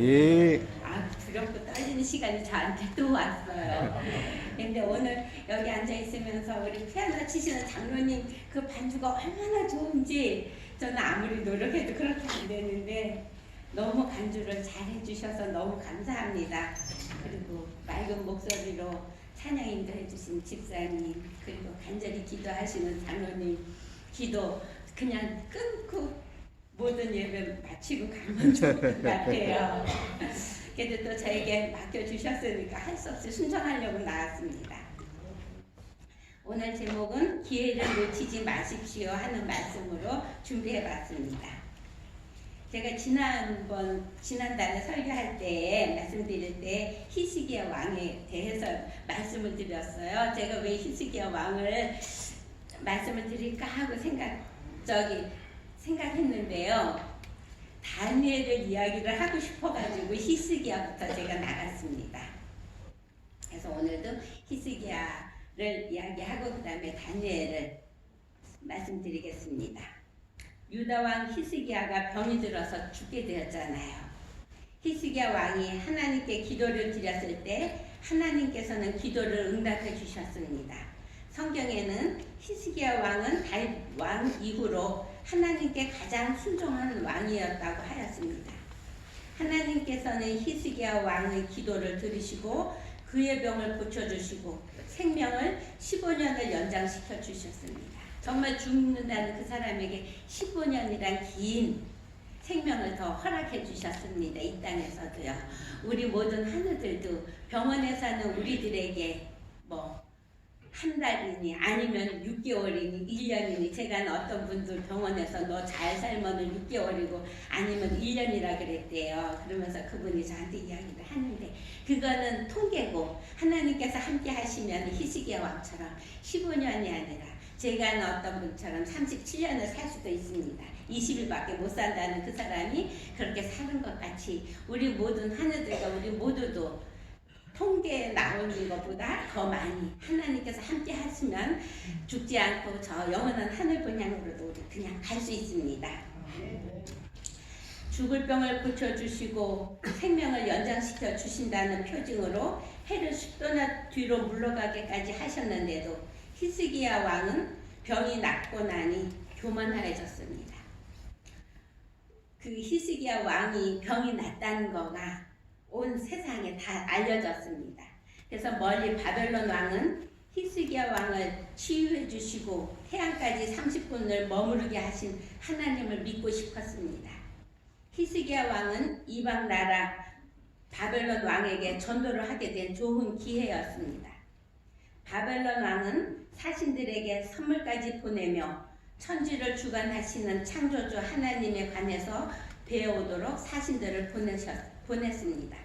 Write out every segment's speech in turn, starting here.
예. 아 두렵고 떨리는 시간이 저한테 또 왔어요. 근데 오늘 여기 앉아 있으면서 우리 피아노 치시는 장로님 그 반주가 얼마나 좋은지 저는 아무리 노력해도 그렇게 안 되는데 너무 간주를 잘 해주셔서 너무 감사합니다. 그리고 맑은 목소리로 찬양 인도 해주신 집사님 그리고 간절히 기도하시는 장로님 기도 그냥 끊고 모든 예배 마치고 가면 좋을 것 같아요. 그래도 또 저에게 맡겨주셨으니까 할 수 없이 순종하려고 나왔습니다. 오늘 제목은 기회를 놓치지 마십시오 하는 말씀으로 준비해 봤습니다. 제가 지난번 지난달에 설교할 때 말씀드릴 때 히스기야 왕에 대해서 말씀을 드렸어요. 제가 왜 히스기야 왕을 말씀을 드릴까 하고 생각 저기 생각했는데요. 다니엘을 이야기를 하고 싶어가지고 히스기야부터 제가 나갔습니다. 그래서 오늘도 히스기야를 이야기하고 그 다음에 다니엘을 말씀드리겠습니다. 유다 왕 히스기야가 병이 들어서 죽게 되었잖아요. 히스기야 왕이 하나님께 기도를 드렸을 때 하나님께서는 기도를 응답해 주셨습니다. 성경에는 히스기야 왕은 다윗 왕 이후로 하나님께 가장 순종한 왕이었다고 하였습니다. 하나님께서는 히스기야 왕의 기도를 들으시고 그의 병을 고쳐주시고 생명을 15년을 연장시켜 주셨습니다. 정말 죽는다는 그 사람에게 15년이란 긴 생명을 더 허락해 주셨습니다. 이 땅에서도요. 우리 모든 하느들도 병원에 사는 우리들에게 뭐 한 달이니 아니면 6개월이니 1년이니 제가 어떤 분들 병원에서 너 잘 살면은 6개월이고 아니면 1년이라 그랬대요. 그러면서 그분이 저한테 이야기를 하는데 그거는 통계고 하나님께서 함께 하시면 희식의 왕처럼 15년이 아니라 제가 어떤 분처럼 37년을 살 수도 있습니다. 20일밖에 못 산다는 그 사람이 그렇게 사는 것 같이 우리 모든 하느들과 우리 모두도 통계에 나오는 것보다 더 많이 하나님께서 함께 하시면 죽지 않고 저 영원한 하늘 분양으로도 그냥 갈 수 있습니다. 죽을 병을 고쳐주시고 생명을 연장시켜 주신다는 표징으로 해를 10도나 뒤로 물러가게까지 하셨는데도 히스기야 왕은 병이 낫고 나니 교만하여졌습니다. 그 히스기야 왕이 병이 낫다는 거가 온 세상에 다 알려졌습니다. 그래서 멀리 바벨론 왕은 히스기야 왕을 치유해 주시고 태양까지 30분을 머무르게 하신 하나님을 믿고 싶었습니다. 히스기야 왕은 이방 나라 바벨론 왕에게 전도를 하게 된 좋은 기회였습니다. 바벨론 왕은 사신들에게 선물까지 보내며 천지를 주관하시는 창조주 하나님에 관해서 배워오도록 사신들을 보내셨, 보냈습니다.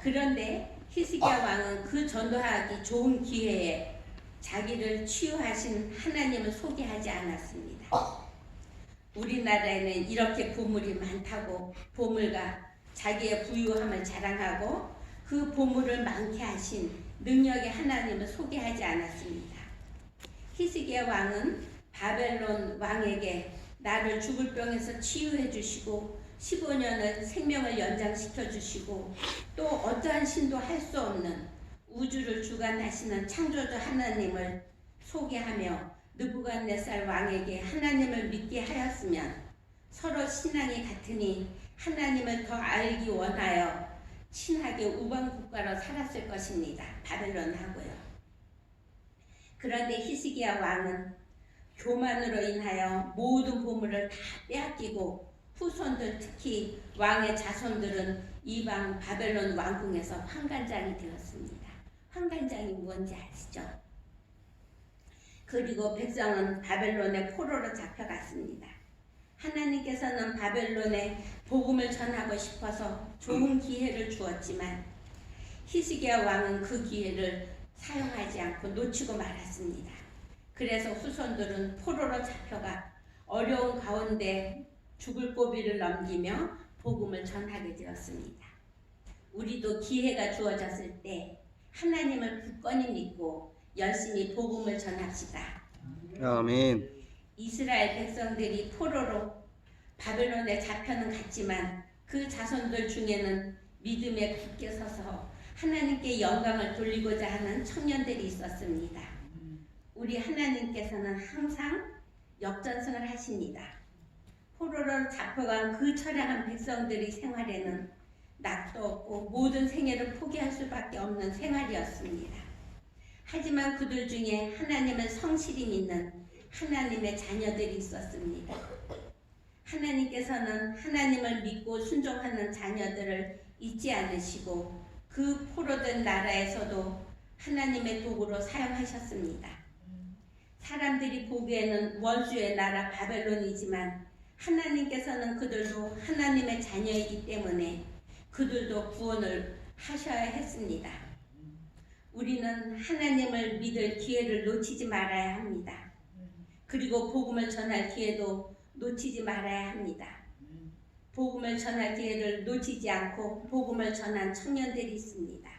그런데 히스기야 왕은 그 전도하기 좋은 기회에 자기를 치유하신 하나님을 소개하지 않았습니다. 우리나라에는 이렇게 보물이 많다고 보물과 자기의 부유함을 자랑하고 그 보물을 많게 하신 능력의 하나님을 소개하지 않았습니다. 히스기야 왕은 바벨론 왕에게 나를 죽을 병에서 치유해 주시고 15년을 생명을 연장시켜 주시고 또 어떠한 신도 할 수 없는 우주를 주관하시는 창조주 하나님을 소개하며 느부갓네살 왕에게 하나님을 믿게 하였으면 서로 신앙이 같으니 하나님을 더 알기 원하여 친하게 우방 국가로 살았을 것입니다. 바벨론하고요. 그런데 히스기야 왕은 교만으로 인하여 모든 보물을 다 빼앗기고 후손들 특히 왕의 자손들은 이방 바벨론 왕궁에서 환관장이 되었습니다. 환관장이 뭔지 아시죠? 그리고 백성은 바벨론의 포로로 잡혀갔습니다. 하나님께서는 바벨론에 복음을 전하고 싶어서 좋은 기회를 주었지만 히스기야 왕은 그 기회를 사용하지 않고 놓치고 말았습니다. 그래서 후손들은 포로로 잡혀가 어려운 가운데 죽을 고비를 넘기며 복음을 전하게 되었습니다. 우리도 기회가 주어졌을 때 하나님을 굳건히 믿고 열심히 복음을 전합시다. 아멘. 이스라엘 백성들이 포로로 바벨론에 잡혀는 갔지만 그 자손들 중에는 믿음에 굳게 서서 하나님께 영광을 돌리고자 하는 청년들이 있었습니다. 우리 하나님께서는 항상 역전승을 하십니다. 포로로 잡혀간 그 처량한 백성들의 생활에는 낙도 없고 모든 생애를 포기할 수밖에 없는 생활이었습니다. 하지만 그들 중에 하나님을 성실히 믿는 하나님의 자녀들이 있었습니다. 하나님께서는 하나님을 믿고 순종하는 자녀들을 잊지 않으시고 그 포로된 나라에서도 하나님의 도구로 사용하셨습니다. 사람들이 보기에는 원수의 나라 바벨론이지만 하나님께서는 그들도 하나님의 자녀이기 때문에 그들도 구원을 하셔야 했습니다. 우리는 하나님을 믿을 기회를 놓치지 말아야 합니다. 그리고 복음을 전할 기회도 놓치지 말아야 합니다. 복음을 전할 기회를 놓치지 않고 복음을 전한 청년들이 있습니다.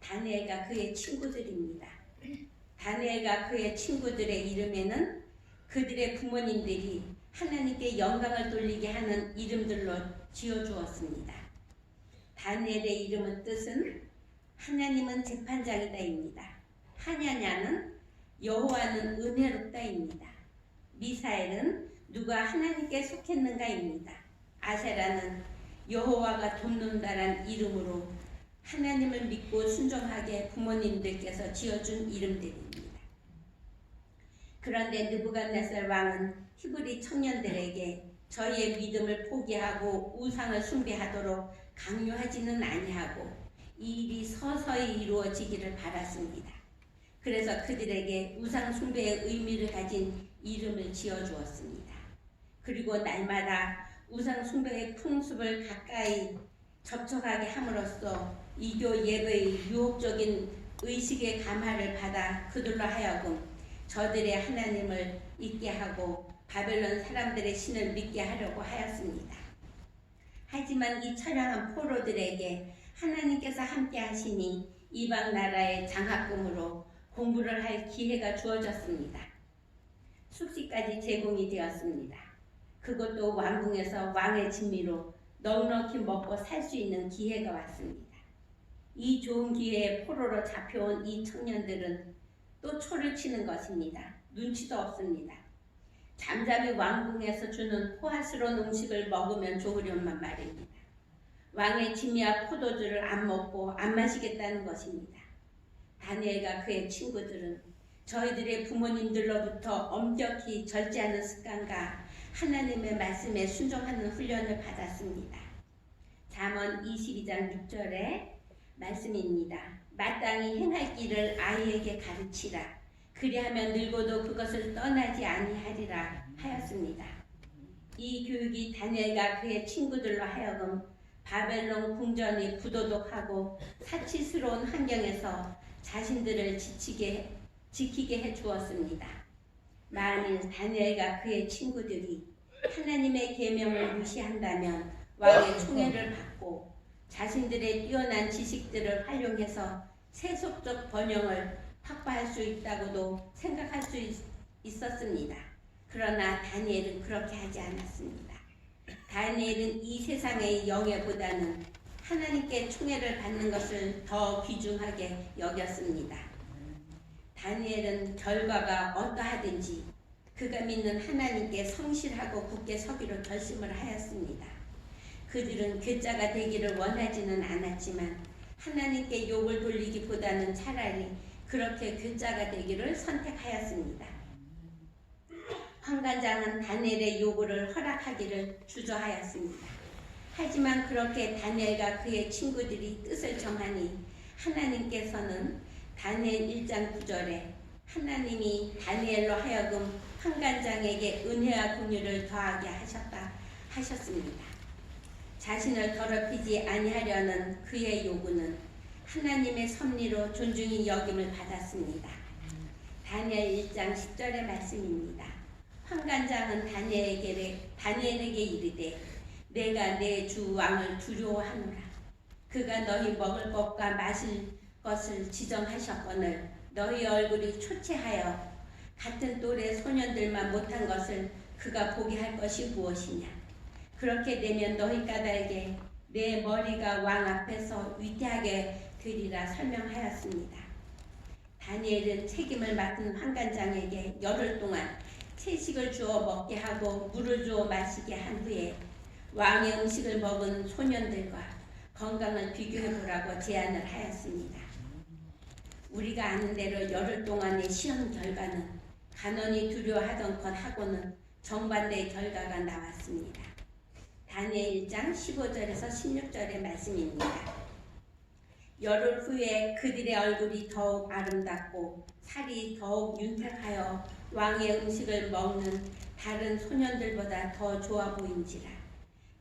다니엘과 그의 친구들입니다. 다니엘과 그의 친구들의 이름에는 그들의 부모님들이 하나님께 영광을 돌리게 하는 이름들로 지어주었습니다. 다니엘의 이름은 뜻은 하나님은 재판장이다입니다. 하냐냐는 여호와는 은혜롭다입니다. 미사엘은 누가 하나님께 속했는가입니다. 아세라는 여호와가 돕는다란 이름으로 하나님을 믿고 순종하게 부모님들께서 지어준 이름들입니다. 그런데 느부갓네살 왕은 히브리 청년들에게 저희의 믿음을 포기하고 우상을 숭배하도록 강요하지는 아니하고 이 일이 서서히 이루어지기를 바랐습니다. 그래서 그들에게 우상 숭배의 의미를 가진 이름을 지어 주었습니다. 그리고 날마다 우상 숭배의 풍습을 가까이 접촉하게 함으로써 이교 예배의 유혹적인 의식의 감화를 받아 그들로 하여금 저들의 하나님을 잊게 하고 바벨론 사람들의 신을 믿게 하려고 하였습니다. 하지만 이 처량한 포로들에게 하나님께서 함께 하시니 이방 나라의 장학금으로 공부를 할 기회가 주어졌습니다. 숙식까지 제공이 되었습니다. 그것도 왕궁에서 왕의 진미로 넉넉히 먹고 살 수 있는 기회가 왔습니다. 이 좋은 기회에 포로로 잡혀온 이 청년들은 또 초를 치는 것입니다. 눈치도 없습니다. 잠잠히 왕궁에서 주는 포화스러운 음식을 먹으면 좋으련만 말입니다. 왕의 진미와 포도주를 안 먹고 안 마시겠다는 것입니다. 다니엘과 그의 친구들은 저희들의 부모님들로부터 엄격히 절제하는 습관과 하나님의 말씀에 순종하는 훈련을 받았습니다. 잠언 22장 6절에 말씀입니다. 마땅히 행할 길을 아이에게 가르치라. 그리하면 늙어도 그것을 떠나지 아니하리라 하였습니다. 이 교육이 다니엘과 그의 친구들로 하여금 바벨론 궁전이 부도덕하고 사치스러운 환경에서 자신들을 지치게, 지키게 해 주었습니다. 만일 다니엘과 그의 친구들이 하나님의 계명을 무시한다면 왕의 총애를 받고 자신들의 뛰어난 지식들을 활용해서 세속적 번영을 확보할 수 있다고도 생각할 수 있, 있었습니다. 그러나 다니엘은 그렇게 하지 않았습니다. 다니엘은 이 세상의 영예보다는 하나님께 총애를 받는 것을 더 귀중하게 여겼습니다. 다니엘은 결과가 어떠하든지 그가 믿는 하나님께 성실하고 굳게 서기로 결심을 하였습니다. 그들은 괴짜가 되기를 원하지는 않았지만 하나님께 욕을 돌리기보다는 차라리 그렇게 괴짜가 되기를 선택하였습니다. 황관장은 다니엘의 요구를 허락하기를 주저하였습니다. 하지만 그렇게 다니엘과 그의 친구들이 뜻을 정하니 하나님께서는 다니엘 1장 9절에 하나님이 다니엘로 하여금 황관장에게 은혜와 긍휼을 더하게 하셨다 하셨습니다. 자신을 더럽히지 아니하려는 그의 요구는 하나님의 섭리로 존중이 여김을 받았습니다. 다니엘 1장 10절의 말씀입니다. 황관장은 다니엘에게, 다니엘에게 이르되 내가 내 주 왕을 두려워하노라. 그가 너희 먹을 것과 마실 것을 지정하셨거늘 너희 얼굴이 초췌하여 같은 또래 소년들만 못한 것을 그가 보게 할 것이 무엇이냐. 그렇게 되면 너희 까닭에 내 머리가 왕 앞에서 위태하게 되리라 설명하였습니다. 다니엘은 책임을 맡은 환관장에게 열흘 동안 채식을 주어 먹게 하고 물을 주어 마시게 한 후에 왕의 음식을 먹은 소년들과 건강을 비교해 보라고 제안을 하였습니다. 우리가 아는 대로 열흘 동안의 시험 결과는 간언이 두려워하던 것하고는 정반대의 결과가 나왔습니다. 다니엘 1장 15절에서 16절의 말씀입니다. 열흘 후에 그들의 얼굴이 더욱 아름답고 살이 더욱 윤택하여 왕의 음식을 먹는 다른 소년들보다 더 좋아 보인지라.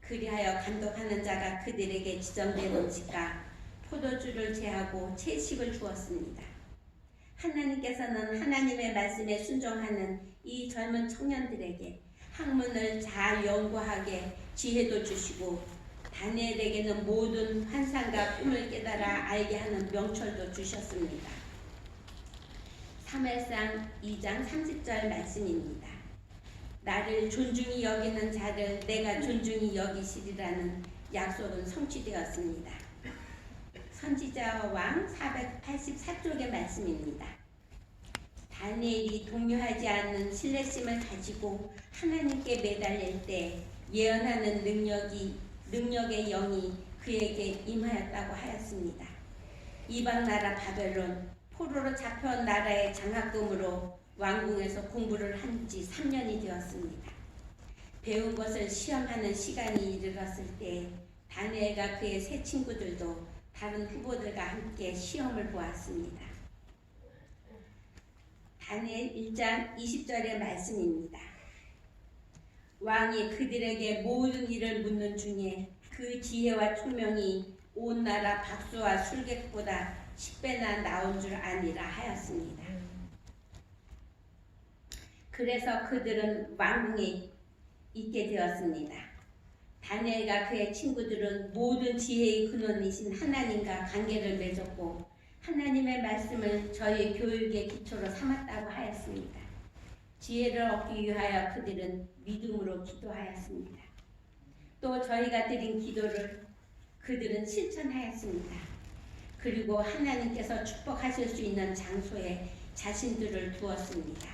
그리하여 감독하는 자가 그들에게 지정된 음식과 포도주를 제하고 채식을 주었습니다. 하나님께서는 하나님의 말씀에 순종하는 이 젊은 청년들에게 학문을 잘 연구하게 지혜도 주시고 다니엘에게는 모든 환상과 꿈을 깨달아 알게 하는 명철도 주셨습니다. 3회상 2장 30절 말씀입니다. 나를 존중히 여기는 자를 내가 존중히 여기시리라는 약속은 성취되었습니다. 선지자 왕 484쪽의 말씀입니다. 다니엘이 동요하지 않는 신뢰심을 가지고 하나님께 매달릴 때 예언하는 능력이 능력의 영이 그에게 임하였다고 하였습니다. 이방 나라 바벨론 포로로 잡혀온 나라의 장학금으로 왕궁에서 공부를 한 지 3년이 되었습니다. 배운 것을 시험하는 시간이 이르렀을 때 다니엘과 그의 세 친구들도 다른 후보들과 함께 시험을 보았습니다. 다니엘 1장 20절의 말씀입니다. 왕이 그들에게 모든 일을 묻는 중에 그 지혜와 총명이 온 나라 박수와 술객보다 10배나 나온 줄 아니라 하였습니다. 그래서 그들은 왕궁에 있게 되었습니다. 다니엘과 그의 친구들은 모든 지혜의 근원이신 하나님과 관계를 맺었고 하나님의 말씀을 저희 교육의 기초로 삼았다고 하였습니다. 지혜를 얻기 위하여 그들은 믿음으로 기도하였습니다. 또 저희가 드린 기도를 그들은 실천하였습니다. 그리고 하나님께서 축복하실 수 있는 장소에 자신들을 두었습니다.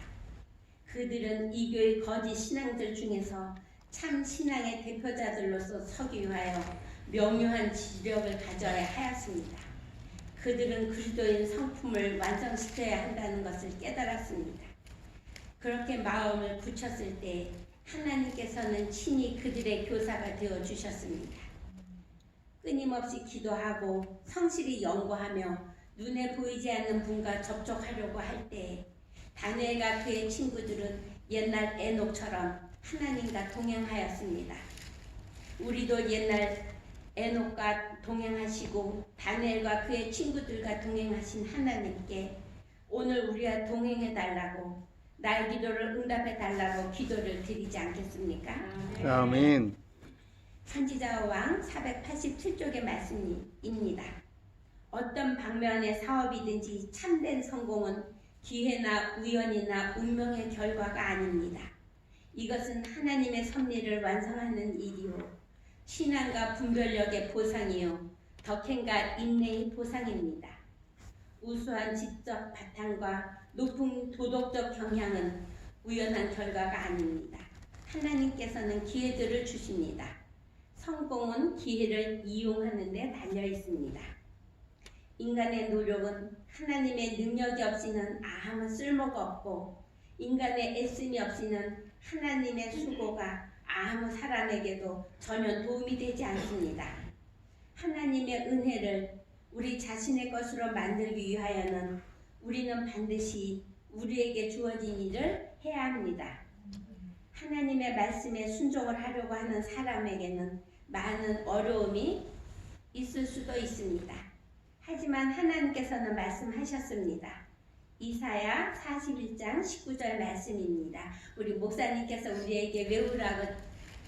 그들은 이교의 거짓 신앙들 중에서 참 신앙의 대표자들로서 서기 위하여 명료한 지력을 가져야 하였습니다. 그들은 그리스도인 성품을 완성시켜야 한다는 것을 깨달았습니다. 그렇게 마음을 굳혔을 때 하나님께서는 친히 그들의 교사가 되어 주셨습니다. 끊임없이 기도하고 성실히 연구하며 눈에 보이지 않는 분과 접촉하려고 할 때 다니엘과 그의 친구들은 옛날 에녹처럼 하나님과 동행하였습니다. 우리도 옛날 에녹과 동행하시고 다니엘과 그의 친구들과 동행하신 하나님께 오늘 우리와 동행해 달라고 나의 기도를 응답해 달라고 기도를 드리지 않겠습니까? 아멘. 선지자 왕 487쪽의 말씀입니다. 어떤 방면의 사업이든지 참된 성공은 기회나 우연이나 운명의 결과가 아닙니다. 이것은 하나님의 섭리를 완성하는 일이요. 신앙과 분별력의 보상이요. 덕행과 인내의 보상입니다. 우수한 지적 바탕과 높은 도덕적 경향은 우연한 결과가 아닙니다. 하나님께서는 기회들을 주십니다. 성공은 기회를 이용하는 데 달려 있습니다. 인간의 노력은 하나님의 능력이 없이는 아무 쓸모가 없고 인간의 애씀이 없이는 하나님의 수고가 아무 사람에게도 전혀 도움이 되지 않습니다. 하나님의 은혜를 우리 자신의 것으로 만들기 위하여는 우리는 반드시 우리에게 주어진 일을 해야 합니다. 하나님의 말씀에 순종을 하려고 하는 사람에게는 많은 어려움이 있을 수도 있습니다. 하지만 하나님께서는 말씀하셨습니다. 이사야 41장 19절 말씀입니다. 우리 목사님께서 우리에게 외우라고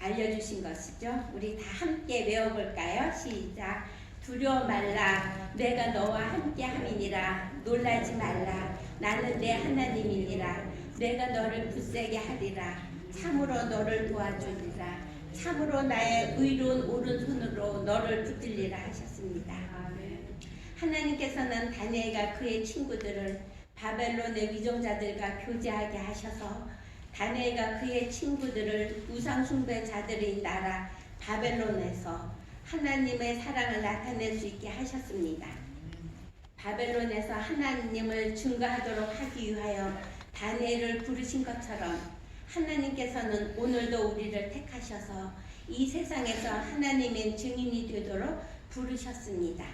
알려주신 것이죠. 우리 다 함께 외워볼까요? 시작. 두려워 말라. 내가 너와 함께 함이니라. 놀라지 말라. 나는 내 하나님이니라. 내가 너를 굳세게 하리라. 참으로 너를 도와주리라. 참으로 나의 의로운 오른손으로 너를 붙들리라 하셨습니다. 하나님께서는 다니엘과 그의 친구들을 바벨론의 위정자들과 교제하게 하셔서 다니엘과 그의 친구들을 우상숭배자들의 나라 바벨론에서 하나님의 사랑을 나타낼 수 있게 하셨습니다. 바벨론에서 하나님을 증거하도록 하기 위하여 다니엘을 부르신 것처럼 하나님께서는 오늘도 우리를 택하셔서 이 세상에서 하나님의 증인이 되도록 부르셨습니다.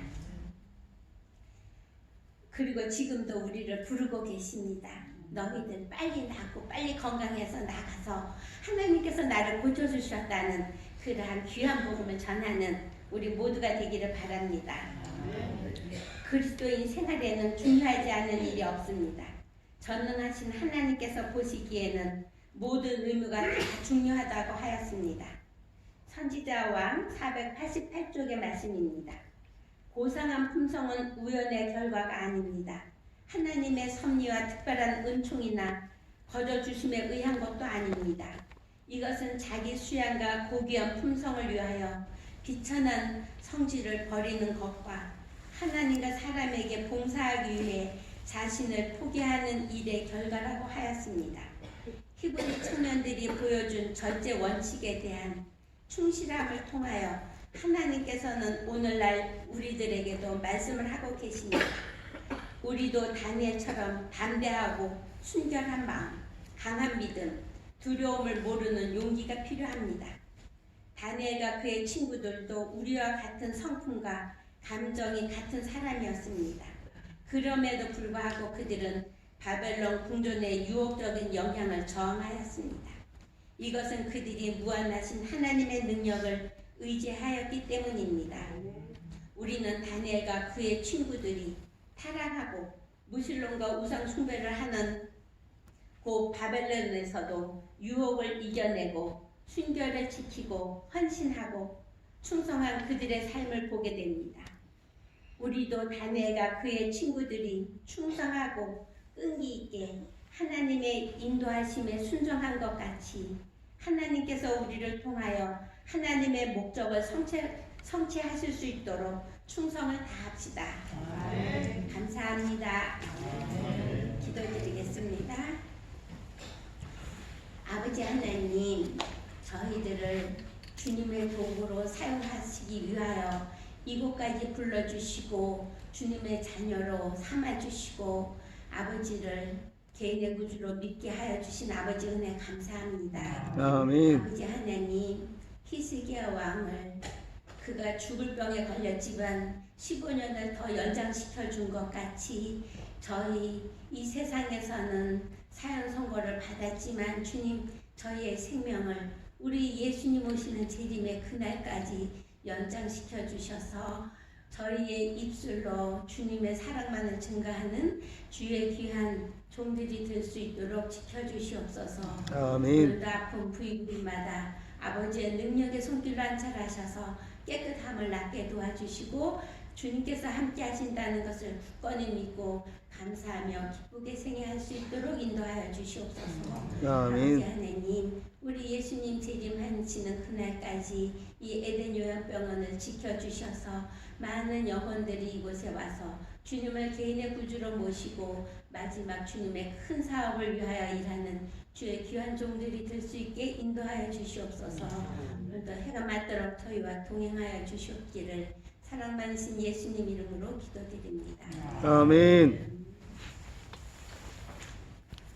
그리고 지금도 우리를 부르고 계십니다. 너희들 빨리 낫고 빨리 건강해서 나가서 하나님께서 나를 고쳐주셨다는 그러한 귀한 복음을 전하는 우리 모두가 되기를 바랍니다. 그리스도인 생활에는 중요하지 않은 일이 없습니다. 전능하신 하나님께서 보시기에는 모든 의무가 다 중요하다고 하였습니다. 선지자 왕 488쪽의 말씀입니다. 고상한 품성은 우연의 결과가 아닙니다. 하나님의 섭리와 특별한 은총이나 거저 주심에 의한 것도 아닙니다. 이것은 자기 수양과 고귀한 품성을 위하여 비천한 성질을 버리는 것과 하나님과 사람에게 봉사하기 위해 자신을 포기하는 일의 결과라고 하였습니다. 히브리 청년들이 보여준 전제 원칙에 대한 충실함을 통하여 하나님께서는 오늘날 우리들에게도 말씀을 하고 계십니다. 우리도 다니엘처럼 담대하고 순결한 마음, 강한 믿음, 두려움을 모르는 용기가 필요합니다. 다니엘과 그의 친구들도 우리와 같은 성품과 감정이 같은 사람이었습니다. 그럼에도 불구하고 그들은 바벨론 궁전의 유혹적인 영향을 저항하였습니다. 이것은 그들이 무한하신 하나님의 능력을 의지하였기 때문입니다. 우리는 다니엘과 그의 친구들이 타락하고 무신론과 우상 숭배를 하는 고 바벨론에서도 유혹을 이겨내고 순결을 지키고 헌신하고 충성한 그들의 삶을 보게 됩니다. 우리도 다니엘과 그의 친구들이 충성하고 끈기 있게 하나님의 인도하심에 순종한 것 같이 하나님께서 우리를 통하여 하나님의 목적을 성취, 성취하실 수 있도록 충성을 다합시다. 감사합니다. 기도드리겠습니다. 아버지 하나님, 저희들을 주님의 도구로 사용하시기 위하여 이곳까지 불러주시고 주님의 자녀로 삼아주시고 아버지를 개인의 구주로 믿게 하여 주신 아버지 은혜 감사합니다. 아멘. 아버지 하나님 히스기야 왕을 그가 죽을 병에 걸렸지만 15년을 더 연장시켜 준 것 같이 저희 이 세상에서는 사형 선고를 받았지만 주님 저희의 생명을 우리 예수님 오시는 재림의 그날까지 연장시켜 주셔서 저희의 입술로 주님의 사랑만을 증가하는 주의 귀한 종들이 될 수 있도록 지켜주시옵소서. 아멘. 아픈 부위부위마다 아버지의 능력의 손길로 안찰하셔서 깨끗함을 낳게 도와주시고 주님께서 함께 하신다는 것을 굳건히 믿고 감사하며 기쁘게 생애할 수 있도록 인도하여 주시옵소서. 아버지 아멘. 하나님, 우리 예수님 재림하시는 그날까지 이 에덴 요양병원을 지켜주셔서 많은 영혼들이 이곳에 와서 주님을 개인의 구주로 모시고 마지막 주님의 큰 사업을 위하여 일하는 주의 귀한 종들이 될 수 있게 인도하여 주시옵소서. 오늘도 해가 맞도록 저희와 동행하여 주시옵기를 사랑 많으신 예수님 이름으로 기도드립니다. 아멘.